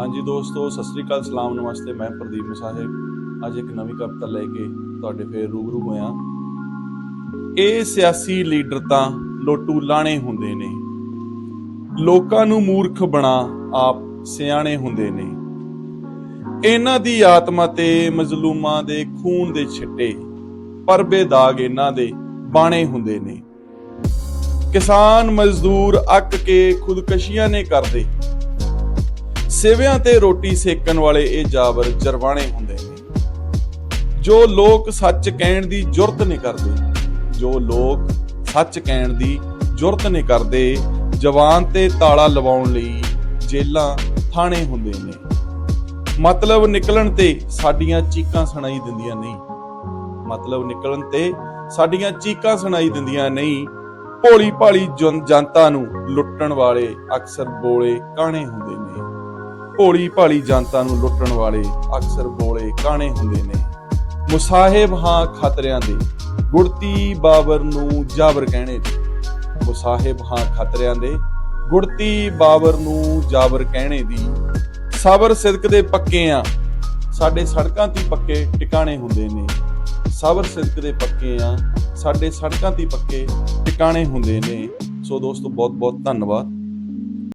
ਹਾਂਜੀ ਦੋਸਤੋ, ਸਤਿ ਸ੍ਰੀ ਅਕਾਲ, ਸਲਾਮ, ਨਮਸਤੇ। ਮੈਂ ਪ੍ਰਦੀਪ ਸਾਹਿਬ ਅੱਜ ਇੱਕ ਨਵੀਂ ਕਵਿਤਾ ਲੈ ਕੇ ਤੁਹਾਡੇ ਫੇਰ ਰੂਬਰੂ ਹੋਇਆ। ਇਹ ਸਿਆਸੀ ਲੀਡਰ ਤਾਂ ਲੋਟੂ ਲਾਣੇ ਹੁੰਦੇ ਨੇ। ਲੋਕਾਂ ਨੂੰ ਮੂਰਖ ਬਣਾ ਆਪ ਸਿਆਣੇ ਹੁੰਦੇ ਨੇ। ਇਹਨਾਂ ਦੀ ਆਤਮਾ ਤੇ ਮਜ਼ਲੂਮਾਂ ਦੇ ਖੂਨ ਦੇ ਛਿੱਟੇ, ਪਰਬੇ ਦਾਗ ਇਹਨਾਂ ਦੇ ਬਾਣੇ ਹੁੰਦੇ ਨੇ। ਕਿਸਾਨ ਮਜ਼ਦੂਰ ਅੱਕ ਕੇ ਖੁਦਕਸ਼ੀਆਂ ਨੇ ਕਰਦੇ। ਸਿਵਿਆਂ ਤੇ ਰੋਟੀ ਸੇਕਣ ਵਾਲੇ ਇਹ ਜਾਬਰ ਜਰਵਾਣੇ ਹੁੰਦੇ ਨੇ। ਜੋ ਲੋਕ ਸੱਚ ਕਹਿਣ ਦੀ ਜੁਰਤ ਨਹੀਂ ਕਰਦੇ, ਜੋ ਲੋਕ ਸੱਚ ਕਹਿਣ ਦੀ ਜੁਰਤ ਨਹੀਂ ਕਰਦੇ, ਜਵਾਨ ਤੇ ਤਾਲਾ ਲਵਾਉਣ ਲਈ ਜੇਲਾਂ ਥਾਣੇ ਹੁੰਦੇ ਨੇ। ਮਤਲਬ ਨਿਕਲਣ ਤੇ ਸਾਡੀਆਂ ਚੀਕਾਂ ਸੁਣਾਈ ਦਿੰਦੀਆਂ ਨਹੀਂ। ਮਤਲਬ ਨਿਕਲਣ ਤੇ ਸਾਡੀਆਂ ਚੀਕਾਂ ਸੁਣਾਈ ਦਿੰਦੀਆਂ ਨਹੀਂ। ਭੋਲੀ ਭਾਲੀ ਜਨਤਾ ਨੂੰ ਲੁੱਟਣ ਵਾਲੇ ਅਕਸਰ ਬੋਲੇ ਕਾਣੇ ਹੁੰਦੇ ਨੇ। ਭੋਲੀ ਭਾਲੀ ਜਨਤਾ ਨੂੰ ਲੁੱਟਣ ਵਾਲੇ ਅਕਸਰ ਬੋਲੇ ਕਾਣੇ ਹੁੰਦੇ ਨੇ। ਮੁਸਾਹਿਬ ਹਾਂ ਖਤਰਿਆਂ ਦੇ, ਗੁੜਤੀ ਬਾਬਰ ਨੂੰ ਜਾਬਰ ਕਹਿਣੇ ਦੇ। ਮੁਸਾਹਿਬ ਹਾਂ ਖਤਰਿਆਂ ਦੇ, ਗੁੜਤੀ ਬਾਬਰ ਨੂੰ ਜਾਬਰ ਕਹਿਣੇ ਦੀ। ਸਬਰ ਸਿਦਕ ਦੇ ਪੱਕੇ ਆ। ਸਾਡੇ ਸੜਕਾਂ ਤੇ ਪੱਕੇ ਟਿਕਾਣੇ ਹੁੰਦੇ ਨੇ। ਸਬਰ ਸਿਦਕ ਦੇ ਪੱਕੇ ਆ। ਸਾਡੇ ਸੜਕਾਂ ਤੇ ਪੱਕੇ ਟਿਕਾਣੇ ਹੁੰਦੇ ਨੇ। ਸੋ ਦੋਸਤੋ ਬਹੁਤ ਬਹੁਤ ਧੰਨਵਾਦ।